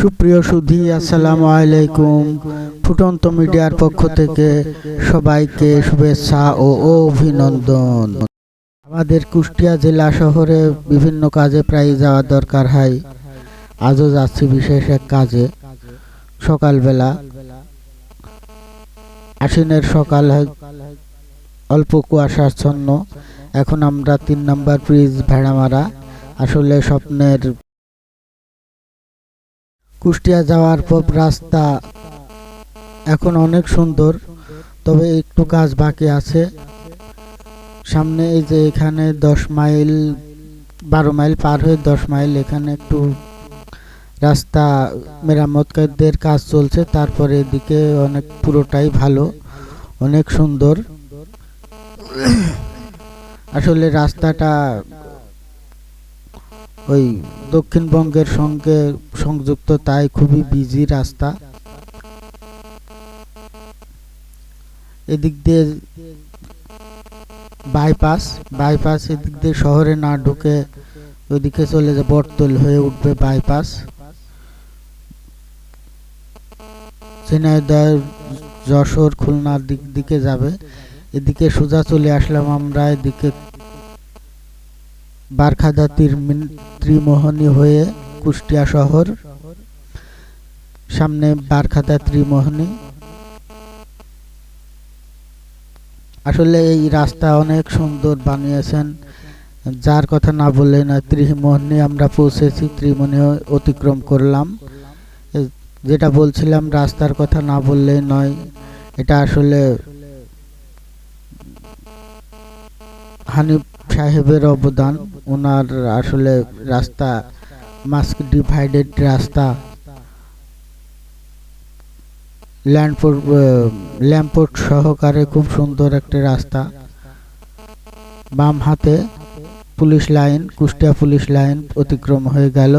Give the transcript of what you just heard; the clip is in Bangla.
সুপ্রিয় সুধী, আসসালামু আলাইকুম। ফুটন্ত মিডিয়ার পক্ষ থেকে সবাইকে শুভেচ্ছা ও অভিনন্দন। আমাদের কুষ্টিয়া জেলা শহরে বিভিন্ন কাজে প্রায় যাওয়ার দরকার হয়। আজও যাচ্ছি বিশেষ এক কাজে। সকালবেলা আশ্বিনের সকাল অল্প কুয়াশাচ্ছন্ন এখন আমরা তিন নম্বর ব্রিজ, ভেড়ামারা। আসলে স্বপ্নের কুষ্টিয়া যাওয়ার পর রাস্তা এখন অনেক সুন্দর, তবে একটু কাজ বাকি আছে। সামনে এই যে এখানে দশ মাইল, বারো মাইল পার হয়ে দশ মাইল এখানে একটু রাস্তা মেরামতকারীদের কাজ চলছে, তারপরে এদিকে অনেক পুরোটাই ভালো, অনেক সুন্দর। আসলে রাস্তাটা ওই দক্ষিণবঙ্গের সঙ্গে সংযুক্ত, তাই খুবই বিজি রাস্তা। এদিক দিয়ে বাইপাস বাইপাস এদিক দিয়ে শহরে না ঢুকে ওইদিকে চলে যায় বটতল হয়ে উঠবে বাইপাস ঝিনাইদহ, যশোর, খুলনার দিক, দিকে যাবে। এদিকে সোজা চলে আসলাম আমরা, এদিকে বারখাদা ত্রিমোহনী হয়ে কুষ্টিয়া শহর। সামনে বারখাদা ত্রিমোহনী। আসলে এই রাস্তা অনেক সুন্দর বানিয়েছেন। যার কথা না বললে না ত্রিমোহনী আমরা পৌঁছেছি, ত্রিমোহনী অতিক্রম করলাম। যেটা বলছিলাম, রাস্তার কথা না বললে নয়, এটা আসলে হানিফ সাহেবের অবদান, ওনার আসলে রাস্তা মাস্ক ডিভাইডেড রাস্তা ল্যান্ডপোর্ট ল্যাম্পোর্ট সহকারে খুব সুন্দর একটা রাস্তা। বাম হাতে police line, Kushtia police line অতিক্রম হয়ে গেল।